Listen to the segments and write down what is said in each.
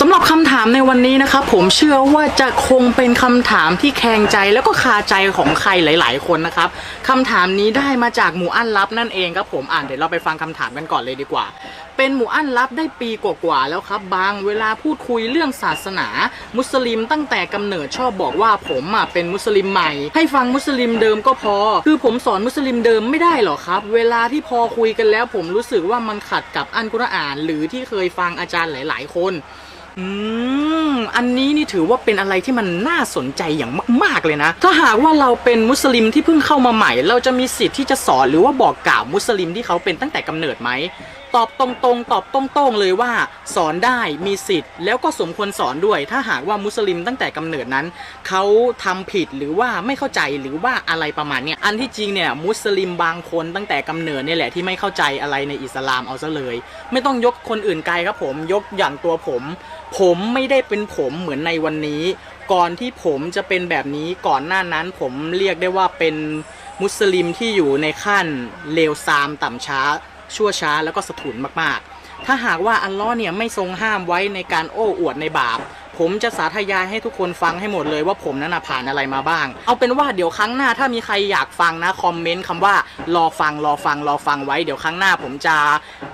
สำหรับคำถามในวันนี้นะครับผมเชื่อว่าจะคงเป็นคำถามที่แคลงใจแล้วก็คาใจของใครหลาย ๆ คนนะครับคำถามนี้ได้มาจากหมู่อั้นลับนั่นเองครับผมอ่านเดี๋ยวเราไปฟังคำถามกันก่อนเลยดีกว่า เป็นหมู่อั้นลับได้ปีกว่าๆแล้วครับ บางเวลาพูดคุยเรื่องศาสนา มุสลิมตั้งแต่กำเนิดชอบบอกว่าผมอะเป็นมุสลิมใหม่ ให้ฟังมุสลิมเดิมก็พอ คือผมสอนมุสลิมเดิมไม่ได้หรอครับ เวลาที่พอคุยกันแล้ว ผมรู้สึกว่ามันขัดกับอันกุรอาน หรือที่เคยฟังอาจารย์หลาย ๆ คน อืม อันนี้นี่ถือว่าเป็นอะไรที่มันน่าสนใจอย่างมาก ๆ เลยนะ ถ้าหากว่าเราเป็นมุสลิมที่เพิ่งเข้ามาใหม่ เราจะมีสิทธิ์ที่จะสอนหรือว่าบอกกล่าวมุสลิมที่เขาเป็นตั้งแต่กำเนิดไหม ตอบตรงๆ ตอบตรงๆเลยว่า สอนได้มีสิทธิ์ แล้วก็สมควรสอนด้วย ถ้าหากว่ามุสลิมตั้งแต่กำเนิดนั้นเขาทำผิดหรือว่าไม่เข้าใจหรือว่าอะไรประมาณเนี้ยอันที่จริงเนี่ยมุสลิมบางคนตั้งแต่กำเนิดเนี่ยแหละที่ไม่เข้าใจอะไรในอิสลามเอาซะเลย ไม่ต้องยกคนอื่นไกลครับผมยกอย่างตัวผม ผมไม่ได้เป็นผมเหมือนในวันนี้ ก่อนที่ผมจะเป็นแบบนี้ก่อนหน้านั้นผมเรียกได้ว่าเป็นมุสลิมที่อยู่ในขั้นเลวทรามต่ำช้า ชั่วช้าแล้วก็สะทุนมากๆ ถ้าหากว่าอัลลอฮ์เนี่ยไม่ทรงห้ามไว้ในการโอ้อวดในบาป ผมจะสาธยายให้ทุกคนฟังให้หมดเลยว่าผมนั้นนะผ่านอะไรมาบ้าง เอาเป็นว่าเดี๋ยวครั้งหน้าถ้ามีใครอยากฟังนะคอมเมนต์คำว่ารอฟังรอฟังรอฟังไว้เดี๋ยวครั้งหน้าผมจะ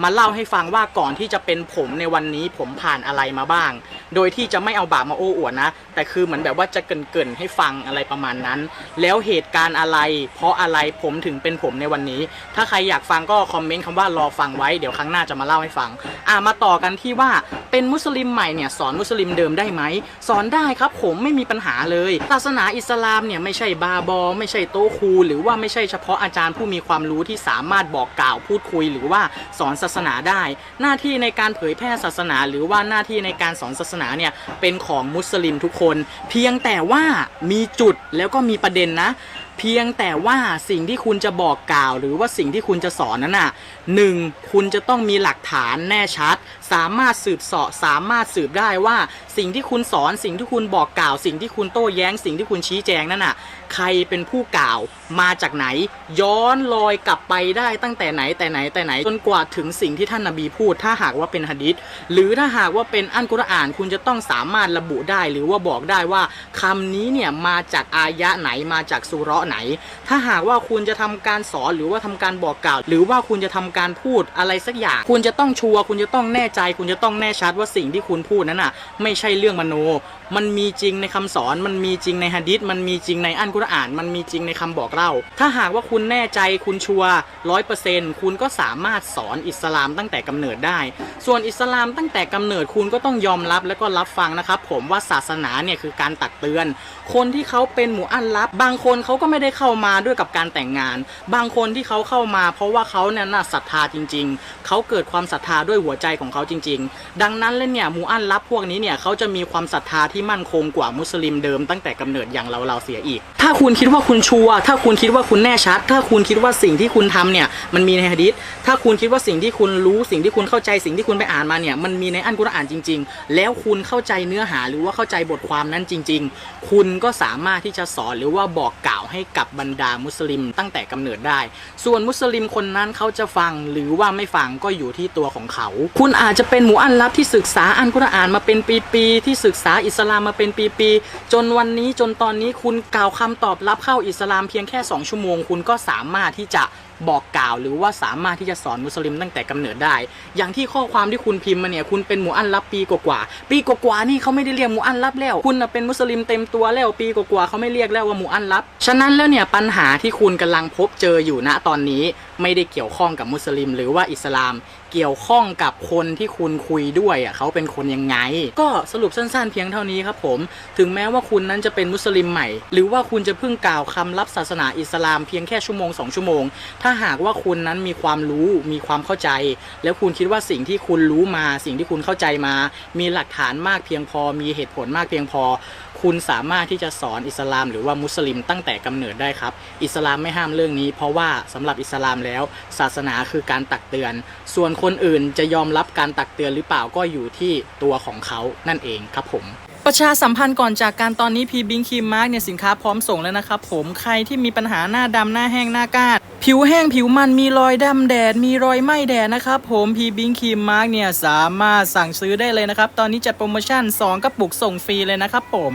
มาเล่าให้ฟังว่าก่อนที่จะเป็นผมในวันนี้ผมผ่านอะไรมาบ้าง โดยที่จะไม่เอาบาปมาโอ้อวดนะ แต่คือเหมือนแบบว่าจะเกินๆให้ฟังอะไรประมาณนั้น แล้วเหตุการณ์อะไร เพราะอะไรผมถึงเป็นผมในวันนี้ ถ้าใครอยากฟังก็คอมเมนต์คำว่ารอฟังไว้เดี๋ยวครั้งหน้าจะมาเล่าให้ฟังอ่ามาต่อกันที่ว่าเป็นมุสลิมใหม่เนี่ยสอนมุสลิมเดิมได้ไหม สอนได้ครับผมไม่มีปัญหาเลยศาสนาอิสลามเนี่ยไม่ใช่บาบอ ไม่ใช่โตครูหรือว่าไม่ใช่เฉพาะอาจารย์ผู้มีความรู้ที่สามารถบอกกล่าวพูดคุย หรือว่าสอนศาสนาได้ หน้าที่ในการเผยแพร่ศาสนา หรือว่าหน้าที่ในการสอนศาสนาเนี่ยเป็นของมุสลิมทุกคน เพียงแต่ว่ามีจุดแล้วก็มีประเด็นนะเพียงแต่ว่าสิ่งที่คุณจะบอกกล่าว หรือว่าสิ่งที่คุณจะสอนนั้นน่ะหนึ่งคุณจะต้องมีหลักฐานแน่ชัด สามารถสืบเสาะสามารถสืบได้ว่า สิ่งที่คุณสอนสิ่งที่คุณบอกกล่าว สิ่งที่คุณโต้แย้ง สิ่งที่คุณชี้แจงนั่นน่ะ ใครเป็นผู้กล่าวมาจากไหน ย้อนลอยกลับไปได้ตั้งแต่ไหนแต่ไหนแต่ไหนจนกว่าถึงสิ่งที่ท่านนบีพูด ถ้าหากว่าเป็นหะดิษหรือถ้าหากว่าเป็นอันกุรอาน คุณจะต้องสามารถระบุได้ หรือว่าบอกได้ว่าคำนี้เนี่ยมาจากอายะไหนมาจากสุเราะห์ไหน ถ้าหากว่าคุณจะทำการสอนหรือว่าทำการบอกกล่าว หรือว่าคุณจะทำการพูดอะไรสักอย่าง คุณจะต้องชัวร์คุณจะต้องแน่ใจ คุณจะต้องแน่ชัดว่าสิ่งที่คุณพูดนั้นน่ะ ไม่ใช่เรื่องมโน มันมีจริงในคำสอนมันมีจริงในหะดิษมันมีจริงในอันกุรอาน มันมีจริงในคำบอกเล่า ถ้าหากว่าคุณแน่ใจคุณชัวร้อยเปอร์เซ็นต์คุณก็สามารถสอนอิสลามตั้งแต่กำเนิดได้ ส่วนอิสลามตั้งแต่กำเนิดคุณก็ต้องยอมรับและก็รับฟังนะครับ ผมว่าศาสนาเนี่ยคือการตักเตือน คนที่เขาเป็นหมู่อันลับ บางคนเขาก็ไม่ได้เข้ามาด้วยกับการแต่งงาน บางคนที่เขาเข้ามาเพราะว่าเขาเนี่ยน่าศรัทธาจริง ๆ เขาเกิดความศรัทธาด้วยหัวใจของเขาจริง ๆ ดังนั้นเลยเนี่ยมูอันลับพวกนี้เนี่ยเขาจะมีความศรัทธาที่มั่นคงกว่ามุสลิมเดิมตั้งแต่กำเนิดอย่างเราเราเสียอีก ถ้าคุณคิดว่าคุณชัวร์ถ้าคุณคิดว่าคุณแน่ชัด ถ้าคุณคิดว่าสิ่งที่คุณทำเนี่ยมันมีในฮะดิษถ้าคุณคิดว่าสิ่งที่คุณรู้สิ่งที่คุณเข้าใจสิ่งที่คุณไปอ่านมาเนี่ยมันมีในอันกุรอานจริง ๆ แล้วคุณเข้าใจเนื้อหาหรือว่าเข้าใจบทความนั้นจริง ๆ คุณก็สามารถที่จะสอนหรือว่าบอกกล่าวให้กับบรรดามุสลิมตั้งแต่กำเนิดได้ ส่วนมุสลิมคนนั้นเขาจะฟังหรือว่าไม่ฟังก็อยู่ที่ตัวของเขา คุณอาจจะเป็นหมูอันลับที่ศึกษาอันกุรอานมาเป็นปีๆที่ศึกษาอิสลามมาเป็นปีๆจนวันนี้จนตอนนี้คุณกล่าวคำตอบรับเข้าอิสลามเพียงแค่ 2 ชั่วโมง คุณก็สามารถที่จะ บอกกล่าวหรือว่าสามารถที่จะสอนมุสลิมตั้งแต่กำเนิดได้ อย่างที่ข้อความที่คุณพิมพ์มาเนี่ยคุณเป็นหมูอันรับปีกว่าๆปีกว่าๆนี่เขาไม่ได้เรียกหมูอันรับแล้ว คุณเป็นมุสลิมเต็มตัวแล้วปีกว่าๆเขาไม่เรียกแล้วว่าหมูอันรับ ฉะนั้นแล้วเนี่ยปัญหาที่คุณกำลังพบเจออยู่ณตอนนี้ไม่ได้เกี่ยวข้องกับมุสลิม หรือว่าอิสลาม เกี่ยวข้องกับคนที่คุณคุยด้วยอะเขาเป็นคนยังไง ก็สรุปสั้นๆ เพียงเท่านี้ครับผม ถึงแม้ว่าคุณนั้นจะเป็นมุสลิมใหม่ หรือว่าคุณจะเพิ่งกล่าวคำรับศาสนาอิสลามเพียงแค่ชั่วโมงสองชั่วโมง ถ้าหากว่าคุณนั้นมีความรู้มีความเข้าใจ แล้วคุณคิดว่าสิ่งที่คุณรู้มา สิ่งที่คุณเข้าใจมา มีหลักฐานมากเพียงพอ มีเหตุผลมากเพียงพอ คุณสามารถที่จะสอนอิสลาม หรือว่ามุสลิมตั้งแต่กำเนิดได้ครับ อิสลามไม่ห้ามเรื่องนี้ เพราะว่าสำหรับอิสลามแล้ว ศาสนาคือการตักเตือน ส่วนคนอื่นจะยอมรับการตักเตือนหรือเปล่าก็อยู่ที่ตัวของเขานั่นเองครับผม ประชาสัมพันธ์ก่อนจากการตอนนี้พีบิงครีมมาร์กเนี่ยสินค้าพร้อมส่งแล้วนะครับผมใครที่มีปัญหาหน้าดำหน้าแห้งหน้ากาดผิวแห้งผิวมันมีรอยดำแดด มีรอยไหม้แดดนะครับผมพีบิงครีมมาร์กเนี่ยสามารถสั่งซื้อได้เลยนะครับ ตอนนี้จัดโปรโมชั่น 2 กระปุกส่งฟรีเลยนะครับผม